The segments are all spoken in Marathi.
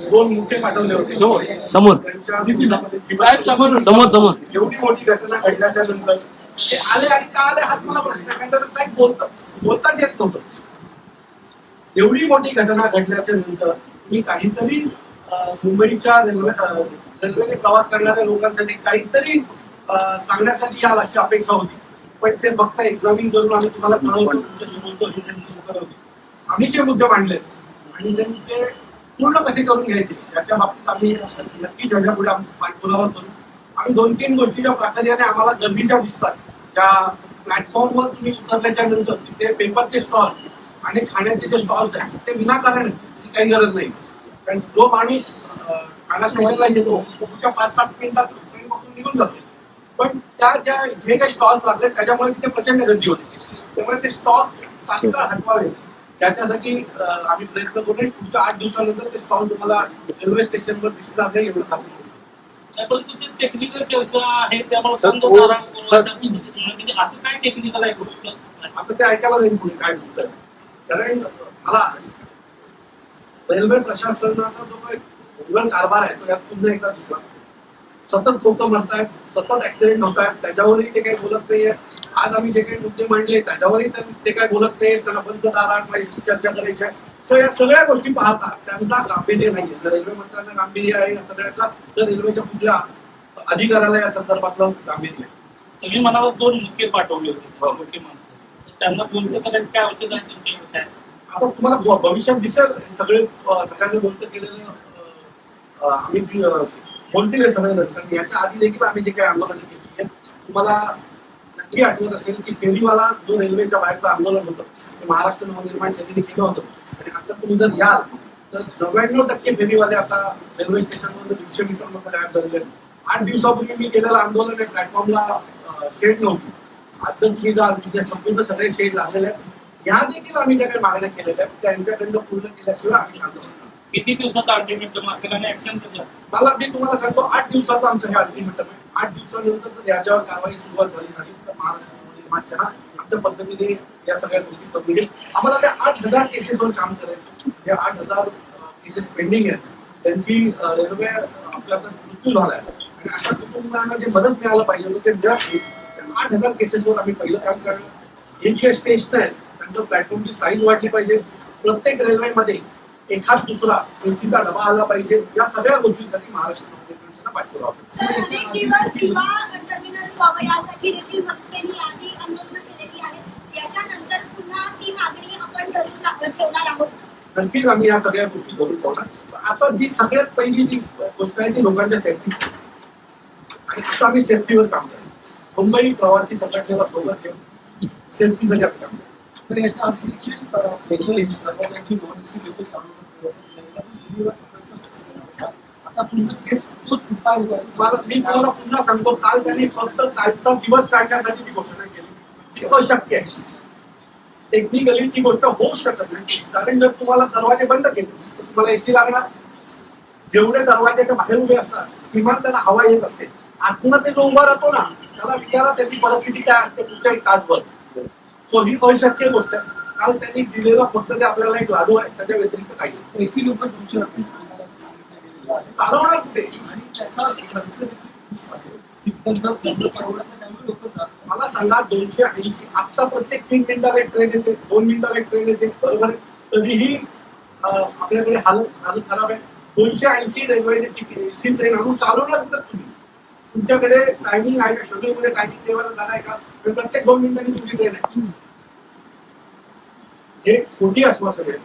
दोन मुख्य पाठवले होते. समोर. समोर समोर एवढी मोठी घटना घडल्याच्या नंतर ते आले आणि का आले हात मला प्रश्न. कारण काही बोलता बोलताच येत नव्हतं. एवढी मोठी घटना घडल्याच्या नंतर मी काहीतरी मुंबईच्या रेल्वे रेल्वेने प्रवास करणाऱ्या लोकांसाठी काहीतरी सांगण्यासाठी याल अशी अपेक्षा होती. पण ते फक्त एक्झामिन करून आम्ही तुम्हाला कळवतो तुमच्याशी बोलतो ही आम्ही जे मुद्दे मांडले आणि त्यांनी ते पूर्ण कसे करून घ्यायचे? याच्या बाबतीत आम्ही नक्की पुढे आमचा पाठपुरावा करू. आम्ही दोन तीन गोष्टी ज्या प्राधान्याने आम्हाला गरजेच्या दिसतात. त्या प्लॅटफॉर्मवर तुम्ही उतरल्याच्या नंतर तिथे पेपरचे स्टॉल्स आणि खाण्याचे जे स्टॉल्स आहेत ते विनाकारण काही गरज नाही. कारण जो माणूस अं, ठाणा स्टेशनला येतो तो पुढच्या पाच सात मिनिटात ट्रेन निघून जातो. पण त्या ज्या जे काही स्टॉल्स लागले त्याच्यामुळे तिथे प्रचंड गर्दी होती. त्यामुळे ते स्टॉल्स तात्काळ हटवावे. त्याच्यासाठी आम्ही प्रयत्न करू पुढच्या आठ दिवसानंतर ते स्टॉल तुम्हाला रेल्वे स्टेशनवर दिसणार नाही एवढं खात्री टेक्निकल आहे आता. काय टेक्निकल आहे गोष्ट? आता ते ऐकायला जाईल पुढे काय बोलतोय. कारण मला रेल्वे प्रशासनाचा जो काही कारभार आहे तो यात पुन्हा एकदा दिसला. सतत लोक मरतायत सतत ऍक्सिडेंट होत आहेत त्याच्यावरही ते काही बोलत नाहीये आज आम्ही जे काही मुद्दे मांडले त्याच्यावरही ते- ते काही बोलत नाहीये त्यांना बंद दारात चर्चा करायची आहे सो या सगळ्या गोष्टी पाहता त्यांचा गांभीर्य नाहीये. जर रेल्वे मंत्र्यांना गांभीर्य आहे या सगळ्याचा तर रेल्वेच्या कुठल्या अधिकाऱ्याला या संदर्भातलं गांभीर्य आहे. तुम्ही मनाला दोन मुख्य पाठवले होते मुख्यमंत्री. त्यांना बोलतो करायचं काय औषध आहे तुमच्या काय आता तुम्हाला भविष्यात दिसेल सगळे सगळ्यांनी बोलतं केलेलं आम्ही बोलतील सगळे कारण याच्या आधी देखील आम्ही जे काही आंदोलन केली तुम्हाला नक्की आठवत असेल की फेरीवाला जो रेल्वेच्या बाहेरचं आंदोलन होतं ते महाराष्ट्र नवनिर्माण सेनेने केलं होतं. आणि आता तुम्ही जर याल तर नव्याण्णव टक्के फेरीवाले आता रेल्वे स्टेशनवर दीडशे मीटरमध्ये गायब झालेले. आठ दिवसापूर्वी मी केलेलं आंदोलन आहे प्लॅटफॉर्मला शेड नव्हती. आज जर तुम्ही जाल तिथे संपूर्ण सगळे शेड लागलेले आहेत. ह्या देखील आम्ही ज्या काही मागण्या केलेल्या आहेत. त्यांच्याकडनं पूर्ण केल्याशिवाय आम्ही शांत. किती दिवसात अल्टिमेट मार्केट आणि ऍक्शन मला मी तुम्हाला सांगतो आठ दिवसाचं आमचं हे अल्टिमेटम आहे. आठ दिवसानंतर जर याच्यावर कारवाई सुरुवात झाली नाही. तर महाराष्ट्र नवनिर्माणच्या आमच्या पद्धतीने या सगळ्या गोष्टी करून आम्हाला त्या आठ हजार केसेसवर काम करायचं या आठ हजार केसेस पेंडिंग आहेत. त्यांची रेल्वे आपला आपल्याकडे मृत्यू झालाय. आणि अशा कुटुंबांना जे मदत मिळायला पाहिजे होतं ते मिळत नाही. आठ हजार केसेसवर आम्ही पहिलं काम करणार हे जे स्टेशन आहे त्यांचं प्लॅटफॉर्मची साईज वाढली पाहिजे. प्रत्येक रेल्वेमध्ये एखाद दुसरा एसीचा डबा आला पाहिजे. या सगळ्या गोष्टींसाठी महाराष्ट्र पाठपुरावा करेल. सर अनेक दिवस दिवा टर्मिनल्स व्हावं यासाठी देखील मंत्र्यांनी आधी आंदोलन केलेली आहे याच्यानंतर पुन्हा ती मागणी आपण धरून ला- ठेवणार आहोत. नक्कीच आम्ही या सगळ्या गोष्टी करू ठेवणार. आता जी सगळ्यात पहिली जी गोष्ट आहे ती लोकांच्या सेफ्टी आणि आता आम्ही सेफ्टीवर काम करतो मुंबई प्रवासी संघटनेला सोबत घेऊन सेफ्टीसाठी आम्ही काम करतो तर याच्या अतिरिक्त अ, वेगवेगळी परवान्याची नोंदणी देखील चालू होती. आता पुन्हा तोच उपाय मी तुम्हाला पुन्हा सांगतो काल त्यांनी फक्त कालचा दिवस काढण्यासाठी ती घोषणा केली ती अशक्य आहे टेक्निकली ती गोष्ट होऊ शकत नाही. कारण जर तुम्हाला दरवाजे बंद केले तर तुम्हाला एसी लागणार. जेवढे दरवाज्याच्या बाहेर उभे असतात किमान त्यांना हवा येत असते. आतून ते जो उभा राहतो ना त्याला विचारा त्याची परिस्थिती काय असते पुढच्या एक तासभर. सो ही अशक्य गोष्ट आहे. काल त्यांनी दिलेलं फक्त ते आपल्याला एक लाडू आहे त्याच्या व्यतिरिक्त काही एसी लोक दोनशे अडतीस आम्हाला सांगितलं गेलेलं आहे. चालवणार कुठे? आणि त्याचा खर्च मला सांगा दोनशे ऐंशी आता प्रत्येक तीन मिनिटाला एक ट्रेन येते दोन मिनिटाला एक ट्रेन येते. बरोबर? तरीही आपल्याकडे हालत हालत खराब आहे. दोनशे ऐंशी रेल्वेने एसी ट्रेन आणून चालवणार कुठं तुम्ही? तुमच्याकडे टायमिंग आहे का? शेड्यूल मध्ये टायमिंग देवायला झालाय का? प्रत्येक दोन मिनिटांनी तुमची ट्रेन आहे. हे खोटी आश्वासन आहे.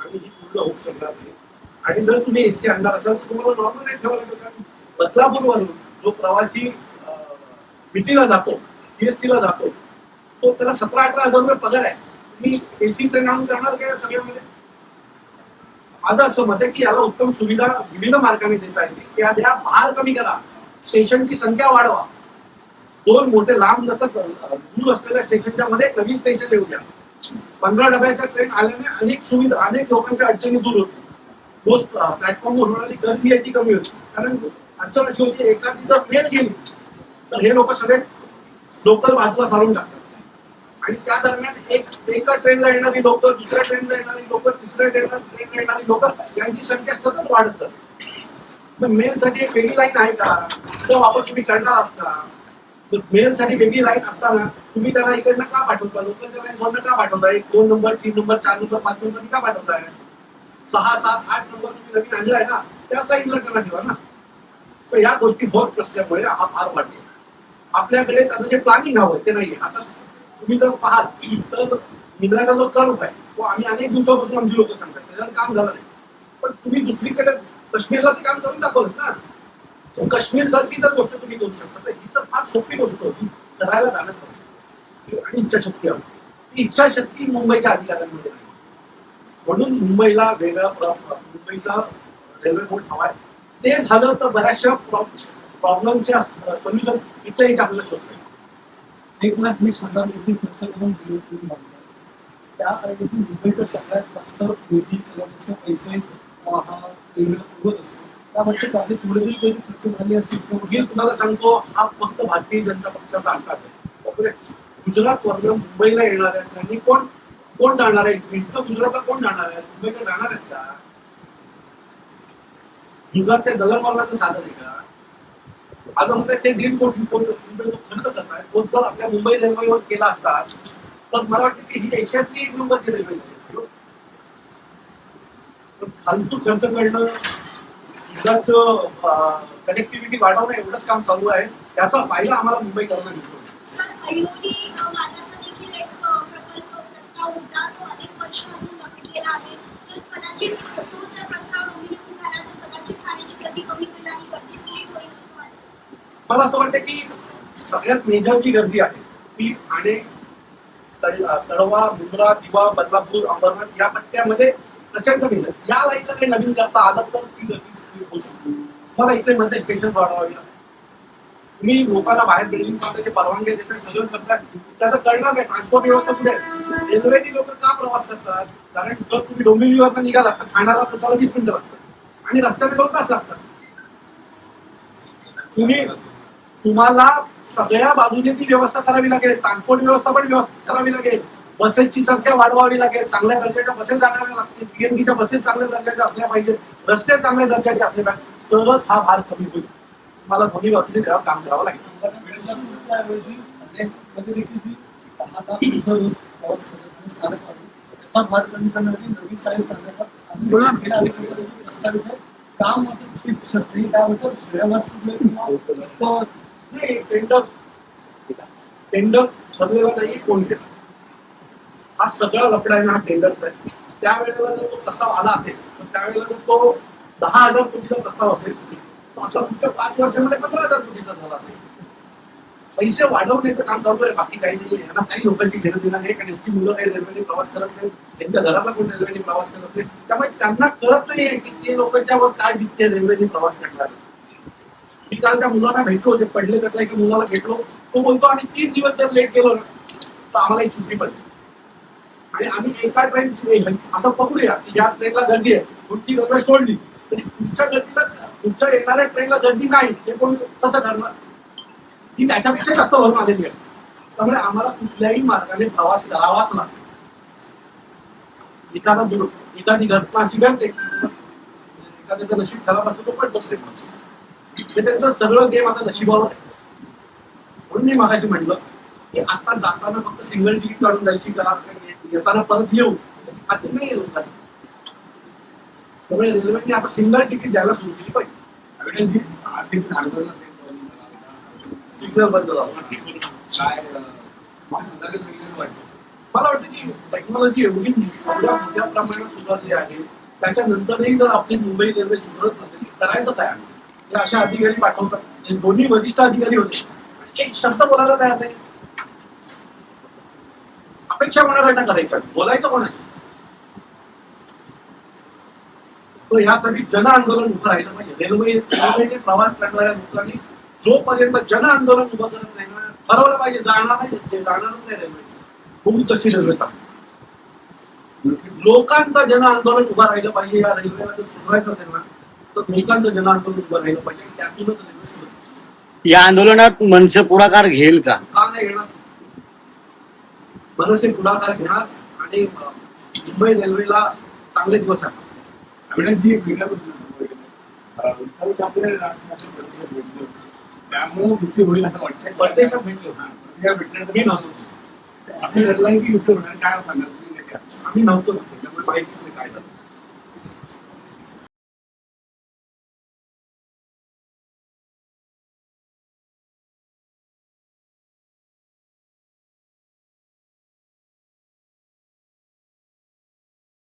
आणि ही पूर्ण होऊ शकणार नाही. आणि जर तुम्ही एसी आणणार असाल तर तुम्हाला नॉर्मल रेट ठेवावं लागेल कारण बदलापूरवरून जो प्रवासी मिटीला जातो सीएसटीला जातो तो त्याला सतरा अठरा हजार रुपये पगार आहे. तुम्ही एसी ट्रेन आणून करणार काय सगळ्यामध्ये? माझं असं मत आहे की याला उत्तम सुविधा विविध मार्गाने देता येते. त्या द्या भार कमी करा. स्टेशनची संख्या वाढवा. दोन मोठे लांब लचक दूर असलेल्या स्टेशनच्या मध्ये कमी स्टेशन येऊ द्या. पंधरा डब्याच्या ट्रेन आल्याने अनेक सुविधा अनेक लोकांच्या अडचणी दूर होतील. जो प्लॅटफॉर्मवर होणारी गर्दी आहे ती कमी होती. कारण अडचण अशी होती एखादी जर ट्रेन गेली तर हे लोक सगळे लोकल बाजूला सारून टाकतात. आणि त्या दरम्यान एक एका ट्रेनला येणारी लोक दुसऱ्या ट्रेनला येणारी लोक तिसऱ्या ट्रेनला ट्रेनला येणारी लोक यांची संख्या सतत वाढत जाते मग मेलसाठी एक वेगळी लाईन आहे का? तो वापर तुम्ही करणार आहात का? मेलसाठी वेगळी लाईन असताना तुम्ही त्यांना इकडनं का पाठवता? लोकलच्या लाईन मधनं का पाठवताय? दोन नंबर तीन नंबर चार नंबर पाच नंबर का पाठवताय? सहा सात आठ नंबर तुम्ही नवीन आणलाय ना त्याच लाईनला त्यांना ठेवा ना. सो या गोष्टी होत नसल्यामुळे हा फार वाटते आपल्याकडे त्याचं जे प्लॅनिंग हवं ते नाही आता तुम्ही जर पाहाल तर मिळणारा जो कर्व आहे तो आम्ही अनेक दिवसापासून आमची लोक सांगतात. त्याच्यावर काम झालं नाही. पण तुम्ही दुसरीकडे काश्मीरला ते काम करून दाखवलं ना सो काश्मीर सारखी जर गोष्ट तुम्ही करू शकता तर ही तर फार सोपी गोष्ट होती. करायला जाणत हवी आणि इच्छाशक्ती हवी. ती इच्छाशक्ती मुंबईच्या अधिकाऱ्यांमध्ये नाही. म्हणून मुंबईला वेगळा मुंबईचा रेल्वे बोर्ड हवाय ते झालं तर बऱ्याचशा प्रॉब्लेमच्या सोल्युशन इथल्या इथे आपल्याला शोधता येईल. एक लाख वीस हजार कोटी खर्च करून बांधतात त्याऐवजी मुंबईत सगळ्यात जास्त निधी सगळ्यात जास्त पैसे हा रेल्वे असतो. त्यामुळे त्याचे थोडे जरी पैसे खर्च झाले असतील तर मी तुम्हाला सांगतो हा फक्त भारतीय जनता पक्षाचा अंदाज आहे? गुजरातवरनं मुंबईला येणाऱ्या कोण कोण जाणार आहे? इतकं गुजरातला कोण जाणार आहे? मुंबईला जाणार आहेत का? गुजरात ते दलनमार्गाचं साधन आहे का? आता म्हणजे ते दीड कोटी मुंबई जो खर्च करताय तो जर आपल्या मुंबई रेल्वेवर केला असता तर मला वाटतं की ही एशियातली एक नंबरची रेल्वे झाली असते हो. फालतू खर्च करणं गुजरातचं कनेक्टिव्हिटी वाढवणं एवढंच काम चालू आहे. त्याचा फायदा आम्हाला मुंबईकरांना मिळतो वर्षापासून आहे. तर कदाचित तो जर प्रस्ताव नॉमिनेट झाला तर कदाचित ठाण्याची गर्दी कमी होईल आणि गर्दी स्प्लिट होईल असं वाटतं. मला असं वाटतं की सगळ्यात मेजर जी गर्दी आहे ती ठाणे तळवा मुंब्रा दिवा बदलापूर अंबरनाथ या पट्ट्यामध्ये प्रचंड मेजर. या लाईनला काही नवीन करता आलं तर ती गर्दी होऊ शकते. मला इथे मध्ये स्पेशल वाढवावी लागेल. तुम्ही लोकांना बाहेर बिल्डिंग बांधायचे परवानगी देतात सगळं करतात त्याचं कळणार नाही ट्रान्सपोर्ट व्यवस्था कुठे रेल्वेने लोक का प्रवास करतात? कारण जर तुम्ही डोंबिवलीवर निघाला तर खाणारा खर्चाला वीस मिनिटं लागतात. आणि रस्त्याने दोन तास लागतात. तुम्ही तुम्हाला सगळ्या बाजूने ती व्यवस्था करावी लागेल ट्रान्सपोर्ट व्यवस्था पण व्यवस्था करावी लागेल. बसेसची संख्या वाढवावी लागेल. चांगल्या दर्जाच्या बसेस आणाव्या लागतील. बीएमटीच्या बसेस चांगल्या दर्जाच्या असल्या पाहिजे रस्ते चांगल्या दर्जाचे असले पाहिजे तरच हा भार कमी होईल. मला दोन्ही बाबतीत त्यावर काम करावं लागेल. दहा त्याचा भार कमी करण्यासाठी साईज काम मात्र काय होतं श्रेयवाद चुकले नाही टेंडर टेंडर ठरलेला नाही कोण केला हा सगळा लपडा आहे ना हा टेंडरचा आहे. त्यावेळेला जर तो प्रस्ताव आला असेल तर त्यावेळेला जर तो दहा हजार कोटीचा प्रस्ताव असेल आता पुढच्या पाच वर्षामध्ये पंधरा हजार कोटीचा झाला असेल. पैसे वाढवण्याचं काम चालू आहे बाकी काही नाही. यांना काही लोकांची घेणं देणं नाही कारण यांची मुलं काही रेल्वेने प्रवास करत नाही त्यांच्या घराला कोण रेल्वेने प्रवास करत नाही. त्यामुळे त्यांना कळत नाही की ते लोकांच्यावर काय वित्तीय रेल्वेने प्रवास करणार. मी काल त्या मुलांना भेटलो होते पडले तर एका मुलाला भेटलो. तो बोलतो आणि तीन दिवस जर लेट गेलो ना तर आम्हाला एक सुट्टी पडली. आणि आम्ही एका ट्रेन असं पकडूया की या ट्रेनला गर्दी आहे. कोणती रेल्वे सोडली. पुढच्या गर्दीला पुढच्या येणाऱ्या ट्रेनला गर्दी नाही ते कोण कसं करणार? ती त्याच्यापेक्षा जास्त भरून आलेली असते. त्यामुळे आम्हाला कुठल्याही मार्गाने प्रवास करावाच लागतो. एखादा दुर- एखादी घटना अशी घडते. एखाद्याचं नशीब खराब असतो तो पण दुसरे पण हे त्यांचं सगळं गेम आता नशिबावर आहे. म्हणून मी मागाशी म्हटलं की आता जाताना फक्त सिंगल तिकीट काढून जायची करा येताना परत येऊ. खात्री नाही येऊ खाली त्यामुळे रेल्वेने आता सिंगल तिकीट द्यायला सुरू केली पाहिजे आर्थिक बंद काय मला वाटतं की टेक्नॉलॉजी एवढी एवढ्या मोठ्या प्रमाणात सुधारली आहे. त्याच्यानंतरही जर आपली मुंबई रेल्वे सुधारत नसेल करायचं काय हे अशा अधिकारी पाठवतात. दोन्ही वरिष्ठ अधिकारी होते. एक शब्द बोलायला तयार नाही. अपेक्षा कोणाकडनं करायच्या? बोलायचं कोणाशी? तो यासाठी जन आंदोलन उभं राहिलं पाहिजे. रेल्वे रेल्वेने प्रवास करणाऱ्या लोकांनी जोपर्यंत जन आंदोलन उभं करत नाही ना ठरवलं पाहिजे जाणार नाही ते जाणारच नाही रेल्वे. होऊ तशी रेल्वे चालू लोकांचं जन आंदोलन उभं राहिलं पाहिजे या रेल्वेला जर सुधारायचं असेल ना तर लोकांचं जन आंदोलन उभं राहिलं पाहिजे. त्यातूनच रेल्वे सुधारेल. या आंदोलनात मनसे पुढाकार घेईल का? का नाही येणार मनसे पुढाकार घ्या आणि मुंबई रेल्वेला चांगले दिवस आहेत होते. त्यामुळे होईल असं परदेशात भेटले. हां, नव्हतं. की होणार काय सांगा आम्ही नव्हतो. त्यामुळे माहितीच नाही काय झालं.